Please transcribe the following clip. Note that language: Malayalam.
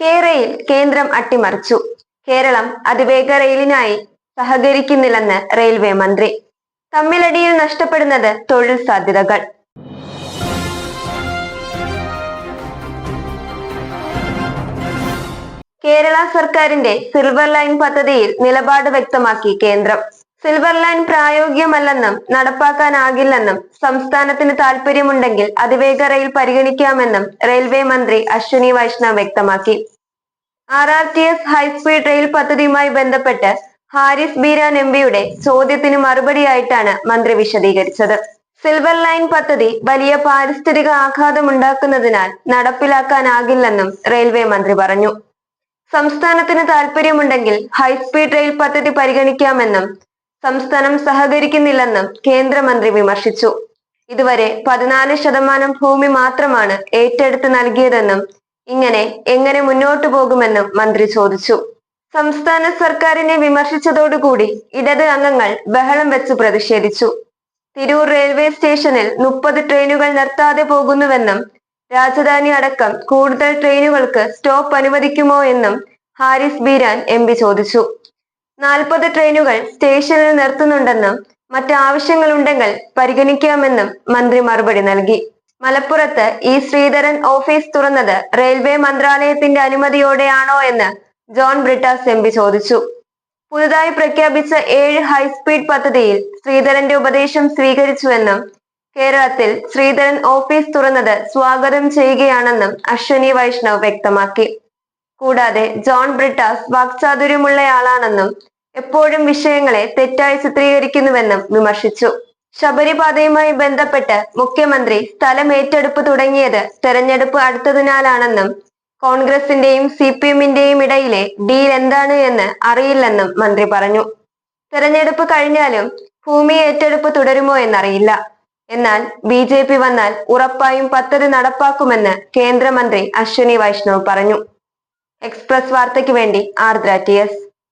കേരയിൽ കേന്ദ്രം അട്ടിമറിച്ചു. കേരളം അതിവേഗ റെയിലിനായി സഹകരിക്കുന്നില്ലെന്ന് റെയിൽവേ മന്ത്രി. തമ്മിലടിയിൽ നഷ്ടപ്പെടുന്നത് തൊഴിൽ സാധ്യതകൾ. കേരള സർക്കാരിന്റെ സിൽവർ ലൈൻ പദ്ധതിയിൽ നിലപാട് വ്യക്തമാക്കി കേന്ദ്രം. സിൽവർ ലൈൻ പ്രായോഗികമല്ലെന്നും നടപ്പാക്കാനാകില്ലെന്നും സംസ്ഥാനത്തിന് താൽപര്യമുണ്ടെങ്കിൽ അതിവേഗ റെയിൽ പരിഗണിക്കാമെന്നും റെയിൽവേ മന്ത്രി അശ്വിനി വൈഷ്ണവ് വ്യക്തമാക്കി. R R T S high speed rail പദ്ധതിയുമായി ബന്ധപ്പെട്ട് ഹാരിസ് ബീരാൻ എം പിയുടെ ചോദ്യത്തിന് മറുപടിയായിട്ടാണ് മന്ത്രി വിശദീകരിച്ചത്. സിൽവർ ലൈൻ പദ്ധതി വലിയ പാരിസ്ഥിതിക ആഘാതമുണ്ടാക്കുന്നതിനാൽ നടപ്പിലാക്കാനാകില്ലെന്നും റെയിൽവേ മന്ത്രി പറഞ്ഞു. സംസ്ഥാനത്തിന് താൽപര്യമുണ്ടെങ്കിൽ ഹൈസ്പീഡ് റെയിൽ പദ്ധതി പരിഗണിക്കാമെന്നും സംസ്ഥാനം സഹകരിക്കുന്നില്ലെന്നും കേന്ദ്രമന്ത്രി വിമർശിച്ചു. ഇതുവരെ പതിനാല് ശതമാനം ഭൂമി മാത്രമാണ് ഏറ്റെടുത്ത് നൽകിയതെന്നും ഇങ്ങനെ എങ്ങനെ മുന്നോട്ടു പോകുമെന്നും മന്ത്രി ചോദിച്ചു. സംസ്ഥാന സർക്കാരിനെ വിമർശിച്ചതോടുകൂടി ഇടത് അംഗങ്ങൾ ബഹളം വെച്ച് പ്രതിഷേധിച്ചു. തിരൂർ റെയിൽവേ സ്റ്റേഷനിൽ മുപ്പത് ട്രെയിനുകൾ നിർത്താതെ പോകുന്നുവെന്നും രാജധാനി അടക്കം കൂടുതൽ ട്രെയിനുകൾക്ക് സ്റ്റോപ്പ് അനുവദിക്കുമോ എന്നും ഹാരിസ് ബീരാൻ എം ചോദിച്ചു. നാൽപ്പത് ട്രെയിനുകൾ സ്റ്റേഷനിൽ നിർത്തുന്നുണ്ടെന്നും മറ്റ് ആവശ്യങ്ങളുണ്ടെങ്കിൽ പരിഗണിക്കാമെന്നും മന്ത്രി മറുപടി നൽകി. മലപ്പുറത്ത് ഈ ശ്രീധരൻ ഓഫീസ് തുറന്നത് റെയിൽവേ മന്ത്രാലയത്തിന്റെ അനുമതിയോടെയാണോ എന്ന് ജോൺ ബ്രിട്ടാസ് എം ചോദിച്ചു. പുതുതായി പ്രഖ്യാപിച്ച ഏഴ് ഹൈസ്പീഡ് പദ്ധതിയിൽ ശ്രീധരന്റെ ഉപദേശം സ്വീകരിച്ചുവെന്നും കേരളത്തിൽ ശ്രീധരൻ ഓഫീസ് തുറന്നത് സ്വാഗതം ചെയ്യുകയാണെന്നും അശ്വനി വൈഷ്ണവ് വ്യക്തമാക്കി. കൂടാതെ ജോൺ ബ്രിട്ടാസ് വാക്ചാതുര്യമുള്ളയാളാണെന്നും എപ്പോഴും വിഷയങ്ങളെ തെറ്റായി ചിത്രീകരിക്കുന്നുവെന്നും വിമർശിച്ചു. ശബരിപാതയുമായി ബന്ധപ്പെട്ട് മുഖ്യമന്ത്രി സ്ഥലം ഏറ്റെടുപ്പ് തുടങ്ങിയത് തെരഞ്ഞെടുപ്പ് അടുത്തതിനാലാണെന്നും കോൺഗ്രസിന്റെയും സി പി എമ്മിന്റെയും ഇടയിലെ ഡീൽ എന്താണ് എന്ന് അറിയില്ലെന്നും മന്ത്രി പറഞ്ഞു. തെരഞ്ഞെടുപ്പ് കഴിഞ്ഞാലും ഭൂമി ഏറ്റെടുപ്പ് തുടരുമോ എന്നറിയില്ല. എന്നാൽ ബി ജെ പി വന്നാൽ ഉറപ്പായും പദ്ധതി നടപ്പാക്കുമെന്ന് കേന്ദ്രമന്ത്രി അശ്വിനി വൈഷ്ണവ് പറഞ്ഞു. എക്സ്പ്രസ് വാർത്തയ്ക്ക് വേണ്ടി ആർദ്ര ടി എസ്.